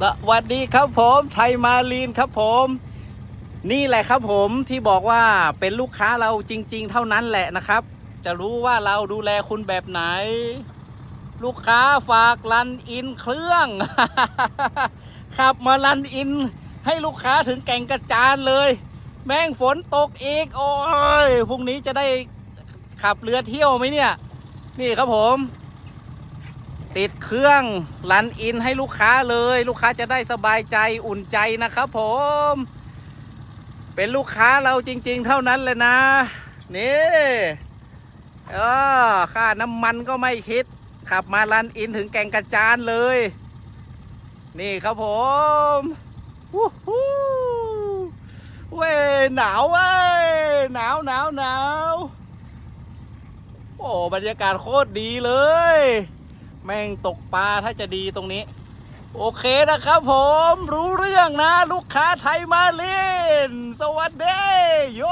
สวัสดีครับผมชัยมาลีนครับผม นี่แหละครับผมที่บอกว่าเป็นลูกค้าเราจริง ๆ เท่านั้นแหละนะครับ จะรู้ว่าเราดูแลคุณแบบไหน ลูกค้าฝากรันอินเครื่อง ขับมารันอิน ให้ลูกค้าถึงแก่งกระจานเลย แม่งฝนตกอีกโอ้ยพรุ่งนี้จะได้ขับเรือเที่ยวไหมเนี่ย นี่ครับผม ติดเครื่องรันอินให้ลูกค้าเลย ลูกค้าจะได้สบายใจอุ่นใจนะครับผม เป็นลูกค้าเราจริง ๆ เท่านั้นเลยนะ นี่เออค่าน้ำมันก็ไม่คิด ขับมารันอินถึงแก่งกระจานเลย นี่ครับผมวู้ฮู้เว้ยหนาวเว้ยหนาวหนาวหนาวโอ้บรรยากาศโคตรดีเลย แม่งตกปลาถ้าจะดีตรงนี้ โอเคนะครับผมรู้เรื่องนะ ลูกค้าไทยมาเล่น สวัสดีโย